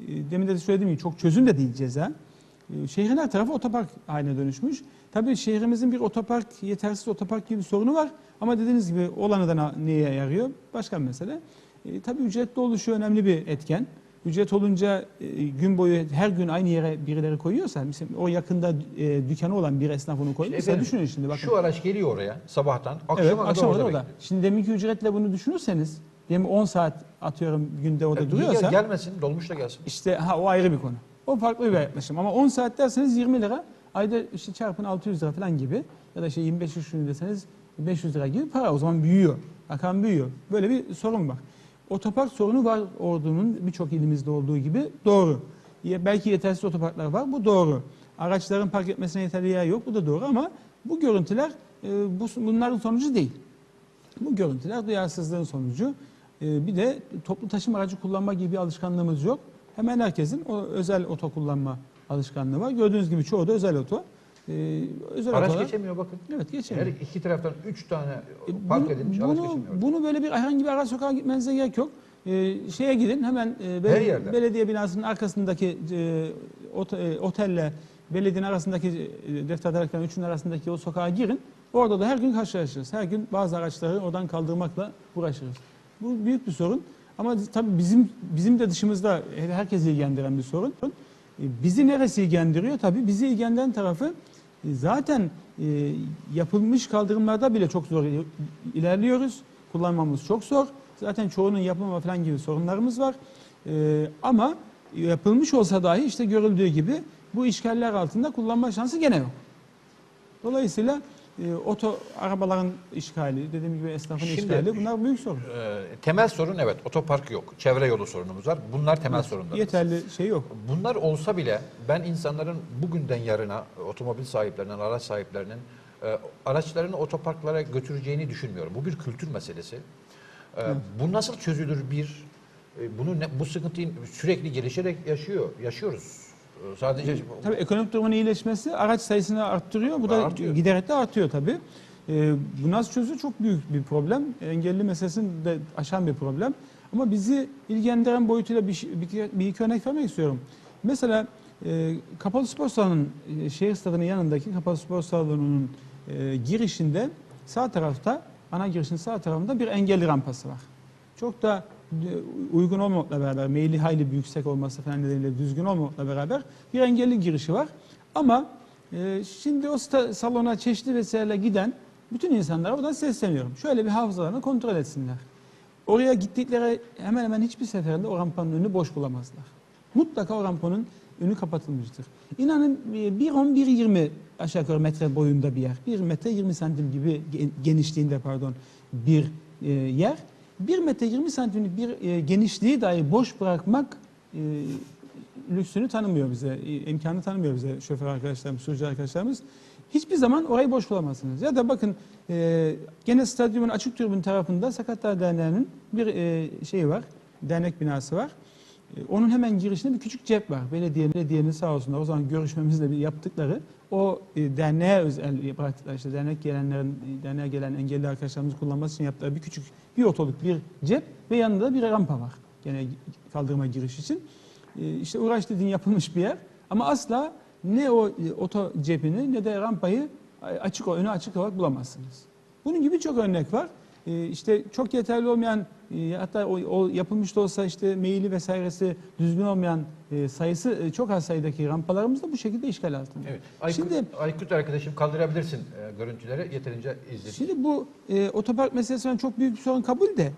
E, Demin de söylediğim gibi çok çözüm de değil ceza. E, Şehrin her tarafı otopark haline dönüşmüş. Tabii şehrimizin bir otopark, yetersiz otopark gibi bir sorunu var. Ama dediğiniz gibi olanı da neye yarıyor? Başka bir mesele. E, tabii ücretli oluşu önemli bir etken. Ücret olunca e, gün boyu her gün aynı yere birileri koyuyorsa, mesela o yakında e, dükkanı olan bir esnaf onu koyuyor. Mesela Efendim, düşünün şimdi bakın. Şu araç geliyor oraya sabahtan akşama evet, kadar akşam orada orada. Şimdi deminki ücretle bunu düşünürseniz, diyelim 10 saat atıyorum günde orada Ya niye duruyorsa. gel- gelmesin dolmuş da gelsin. İşte ha o ayrı bir konu. O farklı bir yaklaşım. Ama 10 saat derseniz 20 lira. Ayda işte çarpın 600 lira falan gibi. Ya da işte 25 gün deseniz 500 lira gibi para. O zaman büyüyor. Rakam büyüyor. Böyle bir sorun var. Otopark sorunu var ordunun birçok ilimizde olduğu gibi doğru. Belki yetersiz otoparklar var. Bu doğru. Araçların park etmesine yeterli yer yok. Bu da doğru ama bu görüntüler e, bu, bunların sonucu değil. Bu görüntüler duyarsızlığın sonucu. Ee, Bir de toplu taşıma aracı kullanma gibi bir alışkanlığımız yok. Hemen herkesin o özel oto kullanma alışkanlığı var. Gördüğünüz gibi çoğu da özel oto. Ee, özel Araç otolar- geçemiyor bakın. Evet Her geçemiyor. iki taraftan üç tane E, park bunu, edilmiş araç bunu, geçemiyor. bunu böyle bir herhangi bir ara sokağa gitmenize gerek yok. Ee, şeye gidin hemen e, bel- Her belediye binasının arkasındaki e, ot- e, otelle belediyenin arasındaki e, defter dairelerin üçünün arasındaki o sokağa girin. Orada da her gün karşılaşırız. Her gün bazı araçları oradan kaldırmakla uğraşırız. Bu büyük bir sorun. Ama tabii bizim bizim de dışımızda herkesi ilgilendiren bir sorun. E, Bizi neresi ilgilendiriyor? Tabii bizi ilgilendiren tarafı e, zaten e, yapılmış kaldırımlarda bile çok zor il- ilerliyoruz. Kullanmamız çok zor. Zaten çoğunun yapılma falan gibi sorunlarımız var. Ama yapılmış olsa dahi işte görüldüğü gibi bu işgaller altında kullanma şansı gene yok. Dolayısıyla e, oto arabaların işgali, dediğim gibi esnafın Şimdi- işgali bunlar büyük sorun. Ee, temel sorun evet otopark yok. Çevre yolu sorunumuz var. Bunlar temel sorunlar. Yeterli şey yok. Bunlar olsa bile ben insanların bugünden yarına otomobil sahiplerinin, araç sahiplerinin e, araçlarını otoparklara götüreceğini düşünmüyorum. Bu bir kültür meselesi. E, bu nasıl çözülür bir? E, bunu ne, bu sıkıntıyı sürekli gelişerek yaşıyor, yaşıyoruz. Sadece Tabii ekonomik durumun iyileşmesi araç sayısını arttırıyor. Bu da Artıyor. giderek de artıyor tabii. Ee, bu nasıl çözülür çok büyük bir problem. Engelli meselesini de aşan bir problem. Ama bizi ilgilendiren boyutuyla bir, şey- bir, bir iki örnek vermek istiyorum. Mesela e, Kapalı Spor Salonu'nun, e, şehir stadının yanındaki Kapalı Spor Salonu'nun e, girişinde sağ tarafta, ana girişin sağ tarafında bir engelli rampası var. Çok da uygun olmamakla beraber, meyli hayli bir yüksek olması falan nedeniyle düzgün olmamakla beraber bir engelli girişi var. Ama e, şimdi o salona çeşitli vesilelerle giden bütün insanlara oradan sesleniyorum. Şöyle bir hafızalarını kontrol etsinler. Oraya gittikleri hemen hemen hiçbir seferinde o rampanın önünü boş bulamazlar. Mutlaka o rampanın önü kapatılmıştır. İnanın e, 1.10-1.20 aşağı yukarı metre boyunda bir yer. 1 metre 20 santim gibi gen- genişliğinde pardon bir e, yer. 1 metre 20 santimlik bir e, genişliği dahi boş bırakmak e, lüksünü tanımıyor bize, e, imkanı tanımıyor bize şoför arkadaşlarımız, sürücü arkadaşlarımız. Hiçbir zaman orayı boş bulamazsınız. Ya da bakın e, gene stadyumun açık tribün tarafında Sakatlar Derneği'nin bir e, şeyi var, dernek binası var. E, Onun hemen girişinde bir küçük cep var. Belediye, belediyenin sağ olsunlar o zaman görüşmemizle bir yaptıkları o e, derneğe özel bıraktılar işte dernek gelenlerin e, derneğe gelen engelli arkadaşlarımız kullanması için yaptıkları bir küçük bir otoluk bir cep ve yanında bir rampa var. Gene kaldırıma giriş için. İşte uğraş dediğin yapılmış bir yer ama asla ne o e, oto cebini ne de rampayı açık önü açık olarak bulamazsınız. Bunun gibi çok örnek var. E, işte çok yeterli olmayan e, hatta o, o yapılmış da olsa işte meyili vesairesi düzgün olmayan e, sayısı e, çok az sayıdaki rampalarımız da bu şekilde işgal altında. Evet. Aykut, Şimdi Aykut arkadaşım kaldırabilirsin görüntüleri yeterince izledik. Şimdi bu e, otopark meselesi falan çok büyük bir sorun kabul de.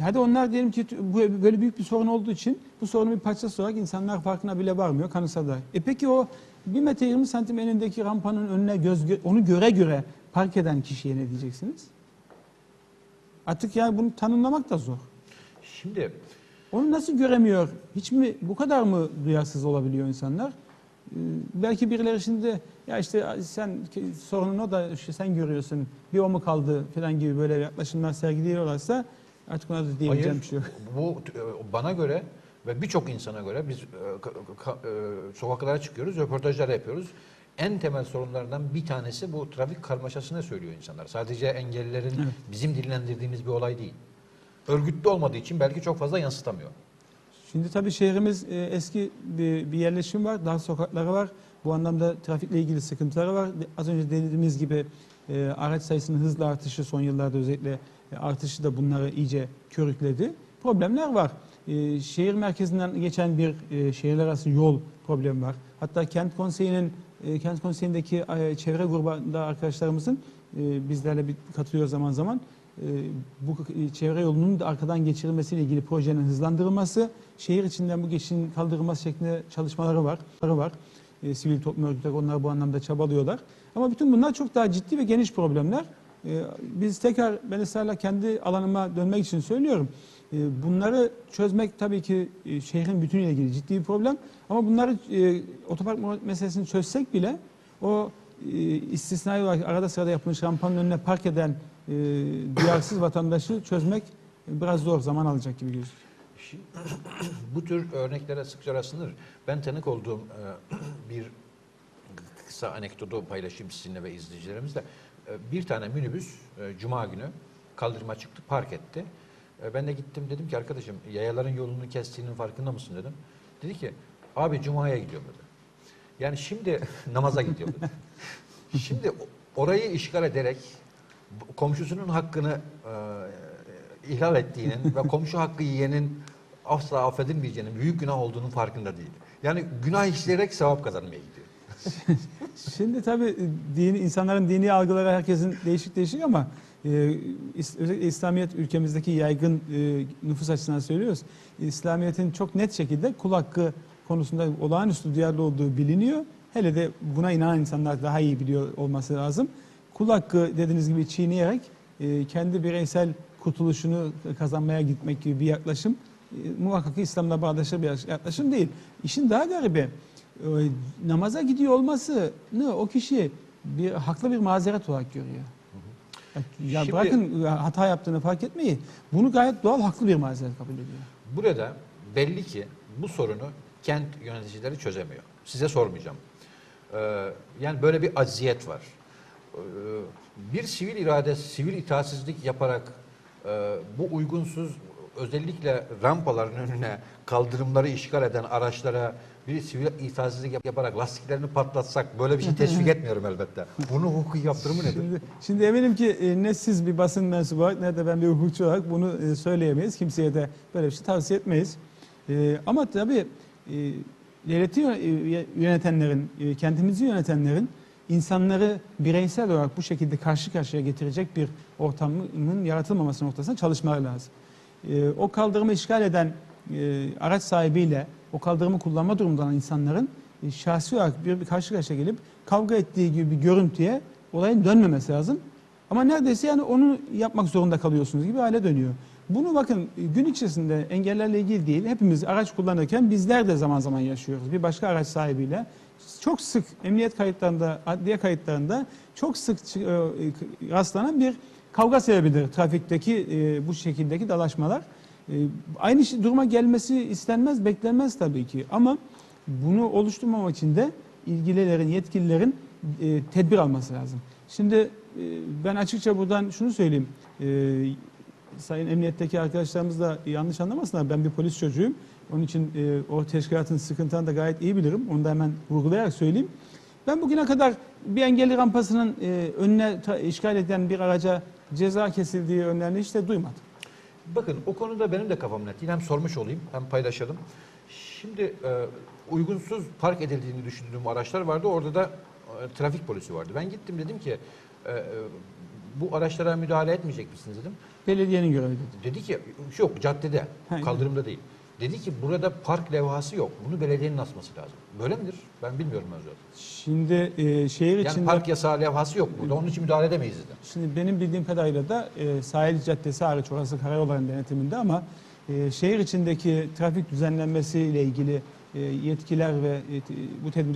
Hadi onlar diyelim ki bu böyle büyük bir sorun olduğu için bu sorunun bir parçası olarak insanlar farkına bile varmıyor kanısa da. E peki o 1 metre 20 santim enindeki rampanın önüne göz gö- onu göre göre park eden kişiye ne diyeceksiniz? Artık yani bunu tanımlamak da zor. Şimdi Onu nasıl göremiyor? Hiç mi bu kadar mı duyarsız olabiliyor insanlar? Ee, belki birileri şimdi ya işte sen sorunun o da işte sen görüyorsun bir o mu kaldı falan gibi böyle yaklaşımlar sergiliyorlarsa artık ona da diyebileceğim Hayır, bir şey yok. bu e, bana göre ve birçok insana göre biz e, ka- e, sokaklara çıkıyoruz, röportajlar yapıyoruz. En temel sorunlardan bir tanesi bu trafik karmaşasını söylüyor insanlar. Sadece engellilerin Evet. bizim dillendirdiğimiz bir olay değil. Örgütlü olmadığı için belki çok fazla yansıtamıyor. Şimdi tabii şehrimiz e, eski bir, bir yerleşim var, dar sokakları var. Bu anlamda trafikle ilgili sıkıntıları var. Az önce dediğimiz gibi e, araç sayısının hızla artışı son yıllarda özellikle e, artışı da bunları iyice körükledi. Problemler var. E, şehir merkezinden geçen bir e, şehirler arası yol problemi var. Hatta kent konseyinin e, kent konseyindeki e, çevre grubunda arkadaşlarımızın e, bizlerle bir katılıyor zaman zaman. E, bu çevre yolunun da arkadan geçirilmesiyle ilgili projenin hızlandırılması, şehir içinden bu geçişin kaldırılması şeklinde çalışmaları var. var. Sivil toplum örgütleri onlar bu anlamda çabalıyorlar. Ama bütün bunlar çok daha ciddi ve geniş problemler. Biz tekrar ben kendi alanıma dönmek için söylüyorum. E, bunları çözmek tabii ki e, şehrin bütünüyle ilgili ciddi bir problem. Ama bunları e, otopark meselesini çözsek bile o e, istisnai olarak arada sırada yapılmış rampanın önüne park eden duyarsız vatandaşı çözmek biraz zor zaman alacak gibi gözüküyor. Bu tür örneklere sıkça rastlanır. Ben tanık olduğum bir kısa anekdotu paylaşayım sizinle ve izleyicilerimizle. Bir tane minibüs cuma günü kaldırıma çıktı, park etti. E, Ben de gittim dedim ki arkadaşım yayaların yolunu kestiğinin farkında mısın dedim. Dedi ki abi cumaya gidiyorum dedi. Yani şimdi namaza gidiyorum dedi. Şimdi orayı işgal ederek komşusunun hakkını e, ihlal ettiğinin ve komşu hakkı yiyenin asla affedilmeyeceğinin büyük günah olduğunun farkında değil. Yani günah işleyerek sevap kazanmaya gidiyor. Şimdi tabii e, dini, insanların dini algıları herkesin değişik değişik ama e, is- özellikle İslamiyet ülkemizdeki yaygın e, nüfus açısından söylüyoruz. İslamiyet'in çok net şekilde kul hakkı konusunda olağanüstü duyarlı olduğu biliniyor. Hele de buna inanan insanlar daha iyi biliyor olması lazım. Kul hakkı dediğiniz gibi çiğneyerek e, kendi bireysel kurtuluşunu kazanmaya gitmek gibi bir yaklaşım e, muhakkak İslam'la bağdaşır bir yaklaşım değil. İşin daha garibi namaza gidiyor olmasını o kişi bir haklı bir mazeret olarak görüyor. Ya Şimdi- bırakın hata yaptığını fark etmeyi, bunu gayet doğal haklı bir mazeret kabul ediyor. Burada belli ki bu sorunu kent yöneticileri çözemiyor. Size sormayacağım. Ee, yani böyle bir acziyet var. Ee, bir sivil irade, sivil itaatsizlik yaparak e, bu uygunsuz özellikle rampaların önüne kaldırımları işgal eden araçlara bir sivil itaatsizlik yap- yaparak lastiklerini patlatsak böyle bir şey teşvik etmiyorum elbette. Bunun hukuki yaptırımı nedir? Şimdi, şimdi eminim ki e, ne siz bir basın mensubu olarak ne de ben bir hukukçu olarak bunu e, söyleyemeyiz. Kimseye de böyle bir şey tavsiye etmeyiz. E, ama tabii devleti yö- yönetenlerin, kentimizi yönetenlerin insanları bireysel olarak bu şekilde karşı karşıya getirecek bir ortamın yaratılmaması noktasında çalışmaları lazım. E, o kaldırımı işgal eden e, araç sahibiyle o kaldırımı kullanma durumunda olan insanların e, şahsi olarak bir, bir karşı karşıya gelip kavga ettiği gibi bir görüntüye olayın dönmemesi lazım. Ama neredeyse yani onu yapmak zorunda kalıyorsunuz gibi hale dönüyor. Bunu bakın e, gün içerisinde engellerle ilgili değil, hepimiz araç kullanırken bizler de zaman zaman yaşıyoruz. Bir başka araç sahibiyle çok sık emniyet kayıtlarında, adliye kayıtlarında çok sık e, rastlanan bir kavga sebebidir trafikteki e, bu şekildeki dalaşmalar. E, aynı duruma gelmesi istenmez, beklenmez tabii ki. Ama bunu oluşturmamak için de ilgililerin, yetkililerin tedbir alması lazım. Şimdi ben açıkça buradan şunu söyleyeyim. Sayın Emniyet'teki arkadaşlarımız da yanlış anlamasınlar. Ben bir polis çocuğuyum. Onun için e, o teşkilatın sıkıntılarını da gayet iyi bilirim. Onu da hemen vurgulayarak söyleyeyim. Ben bugüne kadar bir engelli rampasının e, önüne işgal eden bir araca ceza kesildiği önlerini hiç de duymadım. Bakın o konuda benim de kafam net. Hem sormuş olayım hem paylaşalım. Şimdi e, uygunsuz park edildiğini düşündüğüm araçlar vardı. Orada da e, trafik polisi vardı. Ben gittim dedim ki e, e, bu araçlara müdahale etmeyecek misiniz dedim. Belediyenin görevi dedi. Dedi ki yok caddede, Ha, kaldırımda değil. Dedi ki burada park levhası yok. Bunu belediyenin asması lazım. Böyle midir? Ben bilmiyorum mevzuatı. Şimdi e, şehir Yani içinde... park yasağı levhası yok burada. Onun için müdahale edemeyiz dedi. Şimdi benim bildiğim kadarıyla da e, sahil caddesi hariç orası karayolların denetiminde ama e, şehir içindeki trafik düzenlenmesiyle ilgili e, yetkiler ve e, bu tedbir